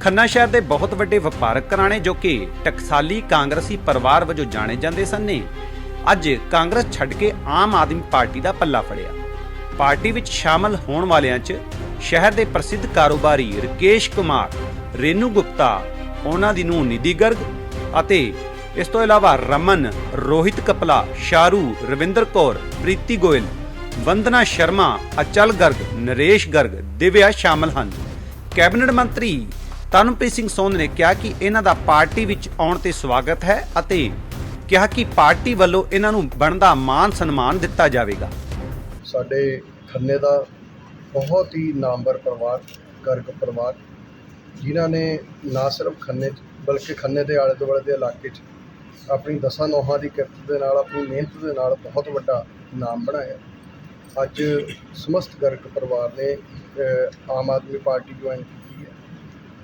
ਖੰਨਾ ਸ਼ਹਿਰ ਦੇ ਬਹੁਤ ਵੱਡੇ ਵਪਾਰਕ ਘਰਾਣੇ ਜੋ ਕਿ ਟਕਸਾਲੀ ਕਾਂਗਰਸੀ ਪਰਿਵਾਰ ਵਜੋਂ ਜਾਣੇ ਜਾਂਦੇ ਸਨ ਨੇ, ਅੱਜ ਕਾਂਗਰਸ ਛੱਡ ਕੇ ਆਮ ਆਦਮੀ ਪਾਰਟੀ ਦਾ ਪੱਲਾ ਫੜਿਆ। ਪਾਰਟੀ ਵਿੱਚ ਸ਼ਾਮਲ ਹੋਣ ਵਾਲਿਆਂ 'ਚ ਸ਼ਹਿਰ ਦੇ ਪ੍ਰਸਿੱਧ ਕਾਰੋਬਾਰੀ ਰਕੇਸ਼ ਕੁਮਾਰ, ਰੇਨੂ ਗੁਪਤਾ, ਉਹਨਾਂ ਦੀ ਨੂੰ ਨਿਧੀ ਗਰਗ ਅਤੇ ਇਸ ਤੋਂ ਇਲਾਵਾ ਰਮਨ, ਰੋਹਿਤ ਕਪਲਾ ਸ਼ਾਰੂ ਰਵਿੰਦਰ ਕੌਰ, ਪ੍ਰੀਤੀ ਗੋਇਲ, ਵੰਦਨਾ ਸ਼ਰਮਾ, ਅਚਲ ਗਰਗ, ਨਰੇਸ਼ ਗਰਗ, ਦਿਵਿਆ ਸ਼ਾਮਲ ਹਨ। ਕੈਬਨਿਟ ਮੰਤਰੀ ਤਨਪ੍ਰੀਤ ਸਿੰਘ ਸੋਧ ਨੇ ਕਿਹਾ ਕਿ ਇਹਨਾਂ ਦਾ ਪਾਰਟੀ ਵਿੱਚ ਆਉਣ ਤੇ ਸਵਾਗਤ ਹੈ ਅਤੇ ਕਿਹਾ ਕਿ ਪਾਰਟੀ ਵੱਲੋਂ ਇਹਨਾਂ ਨੂੰ ਬਣਦਾ ਮਾਨ ਸਨਮਾਨ ਦਿੱਤਾ ਜਾਵੇਗਾ। ਸਾਡੇ ਖੰਨੇ ਦਾ ਬਹੁਤ ਹੀ ਨਾਮਵਰ ਪਰਿਵਾਰ, ਗਰਗ ਪਰਿਵਾਰ, ਜਿਨ੍ਹਾਂ ਨੇ ਨਾ ਸਿਰਫ ਖੰਨੇ 'ਚ, ਬਲਕਿ ਖੰਨੇ ਦੇ ਆਲੇ ਦੁਆਲੇ ਦੇ ਇਲਾਕੇ 'ਚ ਆਪਣੀ ਦਸਾਂ ਨੋਹਾਂ ਦੀ ਕਿਰਤ ਦੇ ਨਾਲ, ਆਪਣੀ ਮਿਹਨਤ ਦੇ ਨਾਲ ਬਹੁਤ ਵੱਡਾ ਨਾਮ ਬਣਾਇਆ। ਅੱਜ ਸਮਸਤ ਗਰਗ ਪਰਿਵਾਰ ਨੇ ਆਮ ਆਦਮੀ ਪਾਰਟੀ ਜੁਆਇਨ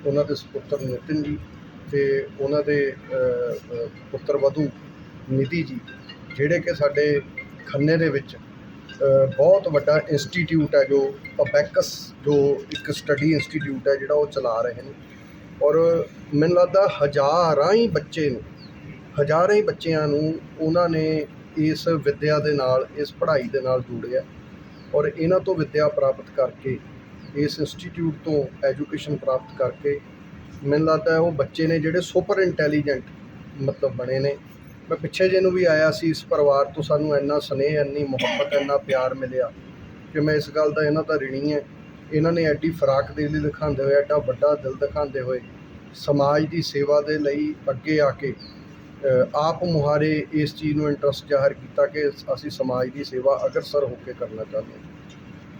ਉਹਨਾਂ ਦੇ ਸੁਪੁੱਤਰ ਨਿਤਿਨ ਜੀ ਤੇ ਉਹਨਾਂ ਦੇ ਪੁੱਤਰ ਵਧੂ ਨਿਧੀ ਜੀ, ਜਿਹੜੇ ਕਿ ਸਾਡੇ ਖੰਨੇ ਦੇ ਵਿੱਚ ਬਹੁਤ ਵੱਡਾ ਇੰਸਟੀਚਿਊਟ ਹੈ ਜੋ ਅਬੈਕਸ, ਜੋ ਇੱਕ ਸਟੱਡੀ ਇੰਸਟੀਚਿਊਟ ਹੈ ਜਿਹੜਾ ਉਹ ਚਲਾ ਰਹੇ ਨੇ। ਔਰ ਮੈਨੂੰ ਲੱਗਦਾ ਹਜ਼ਾਰਾਂ ਹੀ ਬੱਚੇ ਨੂੰ, ਹਜ਼ਾਰਾਂ ਹੀ ਬੱਚਿਆਂ ਨੂੰ ਉਹਨਾਂ ਨੇ ਇਸ ਵਿੱਦਿਆ ਦੇ ਨਾਲ, ਇਸ ਪੜ੍ਹਾਈ ਦੇ ਨਾਲ ਜੋੜਿਆ। ਔਰ ਇਹਨਾਂ ਤੋਂ ਵਿੱਦਿਆ ਪ੍ਰਾਪਤ ਕਰਕੇ ਇਸ ਇੰਸਟੀਚਿਊਟ ਤੋਂ ਐਜੂਕੇਸ਼ਨ ਪ੍ਰਾਪਤ ਕਰਕੇ ਮੈਨੂੰ ਲੱਗਦਾ ਹੈ ਉਹ ਬੱਚੇ ਨੇ ਜਿਹੜੇ ਸੁਪਰ ਇੰਟੈਲੀਜੈਂਟ ਮਤਲਬ ਬਣੇ ਨੇ। ਮੈਂ ਪਿੱਛੇ ਜੇ ਨੂੰ ਵੀ ਆਇਆ ਸੀ ਇਸ ਪਰਿਵਾਰ ਤੋਂ, ਸਾਨੂੰ ਇੰਨਾ ਸਨੇਹ, ਇੰਨੀ ਮੁਹੱਬਤ, ਇੰਨਾ ਪਿਆਰ ਮਿਲਿਆ ਕਿ ਮੈਂ ਇਸ ਗੱਲ ਦਾ ਇਹਨਾਂ ਦਾ ਰਿਣੀ ਹੈ। ਇਹਨਾਂ ਨੇ ਐਡੀ ਫਰਾਕ ਦੇ ਲਈ ਦਿਖਾਉਂਦੇ ਹੋਏ, ਐਡਾ ਵੱਡਾ ਦਿਲ ਦਿਖਾਉਂਦੇ ਹੋਏ ਸਮਾਜ ਦੀ ਸੇਵਾ ਦੇ ਲਈ ਅੱਗੇ ਆ ਕੇ ਆਪ ਮੁਹਾਰੇ ਇਸ ਚੀਜ਼ ਨੂੰ ਇੰਟਰਸਟ ਜ਼ਾਹਰ ਕੀਤਾ ਕਿ ਅਸੀਂ ਸਮਾਜ ਦੀ ਸੇਵਾ ਅਗਰਸਰ ਹੋ ਕੇ ਕਰਨਾ ਚਾਹੁੰਦੇ ਹਾਂ।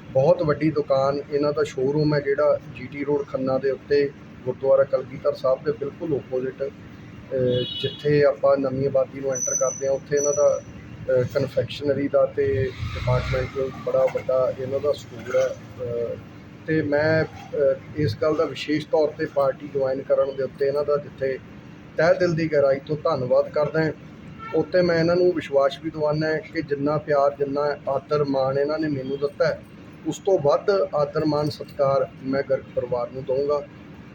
ਬਹੁਤ ਵੱਡੀ ਦੁਕਾਨ ਇਹਨਾਂ ਦਾ ਸ਼ੋਰੂਮ ਹੈ ਜਿਹੜਾ ਜੀਟੀ ਰੋਡ ਖੰਨਾ ਦੇ ਉੱਤੇ ਗੁਰਦੁਆਰਾ ਕਲਗੀਧਰ ਸਾਹਿਬ ਦੇ ਬਿਲਕੁਲ ਓਪੋਜ਼ਿਟ ਜਿੱਥੇ ਆਪਾਂ ਨਵੀਂ ਆਬਾਦੀ ਨੂੰ ਐਂਟਰ ਕਰਦੇ ਹਾਂ ਉੱਥੇ ਇਹਨਾਂ ਦਾ ਕਨਫੈਕਸ਼ਨਰੀ ਦਾ ਤੇ ਡਿਪਾਰਟਮੈਂਟ ਬੜਾ ਵੱਡਾ ਇਹਨਾਂ ਦਾ ਸਟੋਰ ਹੈ ਅ, ਤੇ ਮੈਂ ਇਸ ਗੱਲ ਦਾ ਵਿਸ਼ੇਸ਼ ਤੌਰ ਤੇ ਪਾਰਟੀ ਜੁਆਇਨ ਕਰਨ ਦੇ ਉੱਤੇ ਇਹਨਾਂ ਦਾ ਜਿੱਥੇ ਤਹਿ ਦਿਲ ਦੀ ਗਹਿਰਾਈ ਤੋਂ ਧੰਨਵਾਦ ਕਰਦਾ ਹਾਂ। ਉੱਤੇ ਮੈਂ ਇਹਨਾਂ ਨੂੰ ਵਿਸ਼ਵਾਸ ਵੀ ਦਿਵਾਉਂਦਾ ਹੈ ਕਿ ਜਿੰਨਾ ਪਿਆਰ ਜਿੰਨਾ ਆਦਰ ਮਾਣ ਇਹਨਾਂ ਨੇ ਮੈਨੂੰ ਦਿੱਤਾ ਹੈ ਉਸ ਤੋਂ ਵੱਧ ਆਦਰ ਮਾਣ ਸਤਿਕਾਰ ਮੈਂ ਗਰਗ ਪਰਿਵਾਰ ਨੂੰ ਦਊਂਗਾ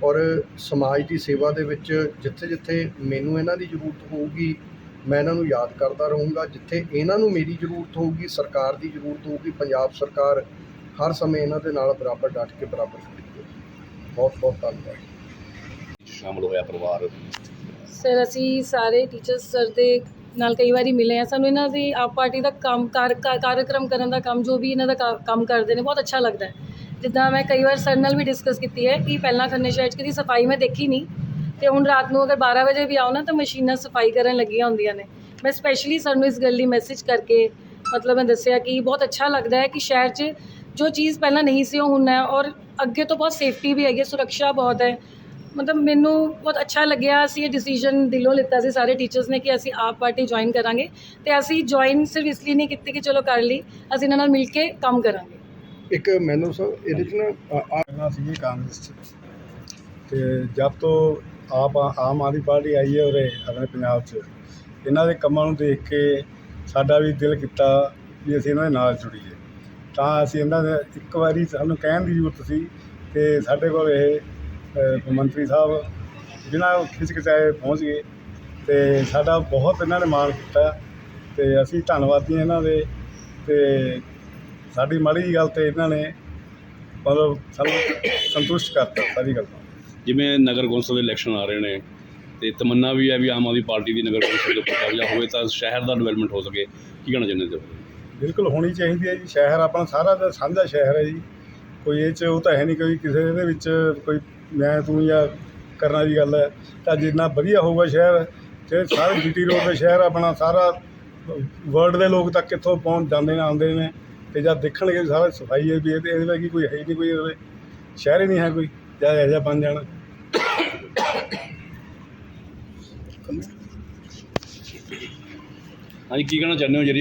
ਔਰ ਸਮਾਜ ਦੀ ਸੇਵਾ ਦੇ ਵਿੱਚ ਜਿੱਥੇ ਜਿੱਥੇ ਮੈਨੂੰ ਇਹਨਾਂ ਦੀ ਜ਼ਰੂਰਤ ਹੋਊਗੀ ਮੈਂ ਇਹਨਾਂ ਨੂੰ ਯਾਦ ਕਰਦਾ ਰਹੂੰਗਾ। ਜਿੱਥੇ ਇਹਨਾਂ ਨੂੰ ਮੇਰੀ ਜ਼ਰੂਰਤ ਹੋਊਗੀ ਸਰਕਾਰ ਦੀ ਜ਼ਰੂਰਤ ਹੋਊਗੀ ਪੰਜਾਬ ਸਰਕਾਰ ਹਰ ਸਮੇਂ ਇਹਨਾਂ ਦੇ ਨਾਲ ਬਰਾਬਰ ਡਟ ਕੇ ਬਰਾਬਰ ਖੜੀ ਬਹੁਤ ਬਹੁਤ ਧੰਨਵਾਦ। ਸ਼ਾਮਲ ਹੋਇਆ ਪਰਿਵਾਰ। ਸਰ ਅਸੀਂ ਸਾਰੇ ਟੀਚਰਸ ਸਰ ਦੇ ਨਾਲ ਕਈ ਵਾਰੀ ਮਿਲੇ ਆ। ਸਾਨੂੰ ਇਹਨਾਂ ਦੀ ਆਪ ਪਾਰਟੀ ਦਾ ਕੰਮ ਕਾਰ ਕਾ- ਕਾਰਜਕ੍ਰਮ ਕਰਨ ਦਾ ਕੰਮ ਜੋ ਵੀ ਇਹਨਾਂ ਦਾ ਕਾ- ਕੰਮ ਕਰਦੇ ਨੇ ਬਹੁਤ ਅੱਛਾ ਲੱਗਦਾ ਹੈ। ਜਿੱਦਾਂ ਮੈਂ ਕਈ ਵਾਰ ਸਰ ਨਾਲ ਵੀ ਡਿਸਕਸ ਕੀਤੀ ਹੈ ਕਿ ਪਹਿਲਾਂ ਖੰਨੇ ਸ਼ਹਿਰ 'ਚ ਕਦੀ ਸਫ਼ਾਈ ਮੈਂ ਦੇਖੀ ਨਹੀਂ ਤੇ ਹੁਣ ਰਾਤ ਨੂੰ ਅਗਰ 12 ਵਜੇ ਵੀ ਆਓ ਨਾ ਤਾਂ ਮਸ਼ੀਨਾਂ ਸਫ਼ਾਈ ਕਰਨ ਲੱਗੀਆਂ ਹੁੰਦੀਆਂ ਨੇ। ਮੈਂ ਸਪੈਸ਼ਲੀ ਸਾਨੂੰ ਇਸ ਗੱਲ ਲਈ ਮੈਸੇਜ ਕਰਕੇ ਮਤਲਬ ਮੈਂ ਦੱਸਿਆ ਕਿ ਬਹੁਤ ਅੱਛਾ ਲੱਗਦਾ ਹੈ ਕਿ ਸ਼ਹਿਰ 'ਚ ਜੋ ਚੀਜ਼ ਪਹਿਲਾਂ ਨਹੀਂ ਸੀ ਉਹ ਹੁਣ ਹੈ ਔਰ ਅੱਗੇ ਤੋਂ ਬਹੁਤ ਸੇਫਟੀ ਵੀ ਹੈਗੀ ਹੈ, ਸੁਰੱਖਿਆ ਬਹੁਤ ਹੈ। ਮਤਲਬ ਮੈਨੂੰ ਬਹੁਤ ਅੱਛਾ ਲੱਗਿਆ, ਅਸੀਂ ਇਹ ਡਿਸੀਜਨ ਦਿਲੋਂ ਲਿੱਤਾ ਸੀ ਸਾਰੇ ਟੀਚਰਸ ਨੇ ਕਿ ਅਸੀਂ ਆਪ ਪਾਰਟੀ ਜੁਆਇਨ ਕਰਾਂਗੇ ਤੇ ਅਸੀਂ ਜੁਆਇਨ ਸਿਰਫ ਇਸ ਲਈ ਨਹੀਂ ਕੀਤੀ ਕਿ ਚਲੋ ਕਰ ਲਈ, ਅਸੀਂ ਇਹਨਾਂ ਨਾਲ ਮਿਲ ਕੇ ਕੰਮ ਕਰਾਂਗੇ। ਇੱਕ ਮੈਨੂੰ ਸਰ ਇਹਦੇ ਚ ਨਾ ਆਣਾ ਸੀ ਕਾਂਗਰਸ ਚ। ਤੇ ਜਦ ਤੋਂ ਆਪ ਆਮ ਆਦਮੀ ਪਾਰਟੀ ਆਈ ਹੈ ਉਰੇ, ਆਪਣੇ ਪੰਜਾਬ ਚ, ਇਹਨਾਂ ਦੇ ਕੰਮਾਂ ਨੂੰ ਦੇਖ ਕੇ ਸਾਡਾ ਵੀ ਦਿਲ ਕੀਤਾ ਵੀ ਅਸੀਂ ਇਹਨਾਂ ਦੇ ਨਾਲ ਜੁੜੀਏ। ਤਾਂ ਅਸੀਂ ਇਹਨਾਂ ਦੇ ਇੱਕ ਵਾਰੀ ਸਾਨੂੰ ਕਹਿਣ ਦੀ ਜ਼ਰੂਰਤ ਸੀ ਤੇ ਸਾਡੇ ਕੋਲ ਇਹ ਮੰਤਰੀ ਸਾਹਿਬ ਬਿਨਾਂ ਖਿਚਕਿਚਾਏ ਪਹੁੰਚ ਗਏ ਤੇ ਸਾਡਾ ਬਹੁਤ ਇਹਨਾਂ ਨੇ ਮਾਣ ਕੀਤਾ ਤੇ ਅਸੀਂ ਧੰਨਵਾਦੀ ਹਾਂ ਇਹਨਾਂ ਦੇ ਤੇ ਸਾਡੀ ਮਾੜੀ ਗੱਲ ਤੇ ਇਹਨਾਂ ਨੇ ਮਤਲਬ ਸਾਨੂੰ ਸੰਤੁਸ਼ਟ ਕਰਤਾ ਸਾਰੀ ਗੱਲ ਜਿਵੇਂ ਨਗਰ ਕੌਂਸਲ ਦੇ ਇਲੈਕਸ਼ਨ ਆ ਰਹੇ ਨੇ ਤੇ ਤਮੰਨਾ ਵੀ ਹੈ ਵੀ ਆਮ ਆਦਮੀ ਪਾਰਟੀ ਦੀ ਨਗਰ ਕੌਂਸਲ ਦੇ ਉੱਪਰ ਕਬਜ਼ਾ ਹੋਵੇ ਤਾਂ ਸ਼ਹਿਰ ਦਾ ਡਿਵੈਲਪਮੈਂਟ ਹੋ ਸਕੇ। ਕੀ ਕਹਿਣਾ ਚਾਹੁੰਦੇ ਹੋ? ਬਿਲਕੁਲ ਹੋਣੀ ਚਾਹੀਦੀ ਹੈ ਜੀ। ਸ਼ਹਿਰ ਆਪਣਾ ਸਾਰਾ ਦਾ ਸਾਂਝਾ ਸ਼ਹਿਰ ਹੈ ਜੀ। ਕੋਈ ਇਹ ਚ ਉਹ ਤਾਂ ਹੈ ਨਹੀਂ ਕੋਈ ਕਿਸੇ ਦੇ ਵਿੱਚ ਕੋਈ ਮੈਂ ਤੂੰ ਜਾਂ ਕਰਨ ਦੀ ਗੱਲ ਹੈ। ਤਾਂ ਜਿੰਨਾ ਵਧੀਆ ਹੋਊਗਾ ਸ਼ਹਿਰ, ਤੇ ਸਾਰੇ ਜੀਟੀ ਰੋਡ ਦਾ ਸ਼ਹਿਰ ਆਪਣਾ ਸਾਰਾ ਵਰਲਡ ਦੇ ਲੋਕ ਤੱਕ ਕਿੱਥੋਂ ਪਹੁੰਚ ਜਾਂਦੇ ਨੇ, ਆਉਂਦੇ ਨੇ। ਤੇ ਜਦ ਦੇਖਣਗੇ ਸਾਰਾ ਸਫ਼ਾਈ ਹੈ ਵੀ ਇਹਦੇ ਇਹਦੇ ਵਰਗੀ ਕੋਈ ਹੈ ਹੀ ਨਹੀਂ ਕੋਈ, ਇਹਦੇ ਸ਼ਹਿਰ ਹੀ ਨਹੀਂ ਹੈ ਕੋਈ, ਜਾਂ ਇਹੋ ਜਿਹਾ ਬਣ ਜਾਣਾ। ਹਾਂਜੀ, ਕੀ ਕਹਿਣਾ ਚਾਹੁੰਦੇ ਹੋ ਜਿਹੜੀ